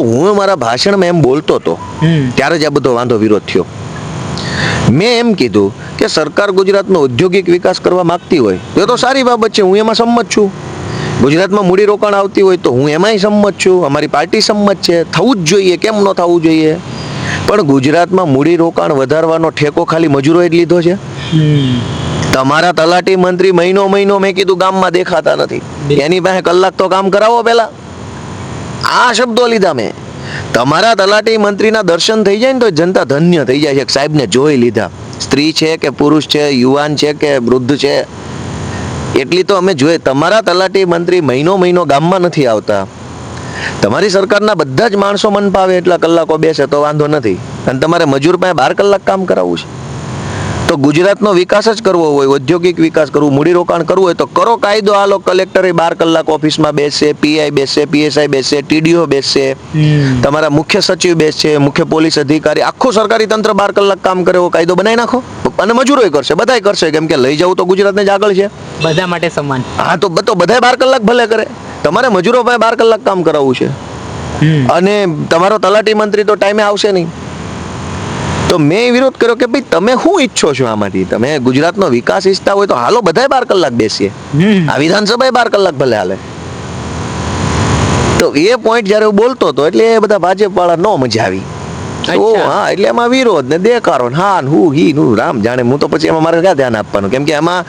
તો હું મારા ભાષણમાં એમ બોલતો હતો ત્યારે જ આ બધો વાંધો વિરોધ થયો. મેં એમ કીધું કે સરકાર ગુજરાતનો ઔદ્યોગિક વિકાસ કરવા માંગતી હોય તો એ તો સારી બાબત છે હું એમાં સંમત છું. ગુજરાતમાં મૂડી રોકાણ આવતી હોય તો હું એમાંય સંમત છું અમારી પાર્ટી સંમત છે થવું જ જોઈએ કેમ ન થવું જોઈએ? પણ ગુજરાતમાં મૂડી રોકાણ વધારવાનો ઠેકો ખાલી મજૂરોએ જ લીધો છે. તમારા તલાટી મંત્રી મહિનો મહિનો મેં કીધું ગામમાં દેખાતા નથી. એની પાસે કલાક તો કામ કરાવો પેલા આ શબ્દો લીધા મેં. તમારા તલાટી મંત્રીના દર્શન થઈ જાય ને તો જનતા ધન્ય થઈ જાય છે. સાહેબને જોઈ લીધા. સ્ત્રી છે કે પુરુષ છે, યુવાન છે કે વૃદ્ધ છે? એટલી તો અમે જોઈએ તમારા તલાટી મંત્રી મહિનો મહિનો ગામમાં નથી આવતા. તમારી સરકારના બધા જ માણસો મન પાવે એટલા કલાકો બેસે તો વાંધો નથી. અને તમારે મજૂર પાસે બાર કલાક કામ કરાવવું છે. તો ગુજરાતનો વિકાસ જ કરવો હોય ઔદ્યોગિક વિકાસ કરવું મૂડીરોકાણ કરવું હોય તો કરો કાયદો. આલો કલેક્ટરે બાર કલાક ઓફિસમાં બેસશે પીઆઈ બેસશે પીએસઆઈ બેસશે ટીડીઓ બેસશે હમ. તમારા મુખ્ય સચિવ બેસશે મુખ્ય પોલીસ અધિકારી આખું સરકારી તંત્ર બાર કલાક કામ કરે એવો કાયદો બનાવી નાખો. અને મજૂરોય કરશે બધાય કરશે. કેમ કે લઈ જવું તો ગુજરાતને જ આગળ છે. બધા માટે સમાન. હા તો તો બધાય બાર કલાક ભલે કરે. તમારે મજૂરો પાસે બાર કલાક કામ કરાવવું છે. અને તમારો તલાટી મંત્રી તો ટાઈમે આવશે નહીં. તો મેં વિરોધ કર્યો કે ભાઈ તમે શું ઈચ્છો છો આમાંથી? તમે ગુજરાતનો વિકાસ ઈચ્છતા હોય તો હાલો બધાય બાર કલાક બેસીએ. આ વિધાનસભાએ બાર કલાક ભલે હાલે. તો એ પોઈન્ટ જ્યારે હું બોલતો હતો એટલે એ બધા ભાજપ વાળા નો મજા આવી. તો હા એટલે એમાં વિરોધ ને દેકારો ને હા હું હી નું રામ જાણે. હું તો પછી એમાં મારે ક્યાં ધ્યાન આપવાનું? કેમ કે એમાં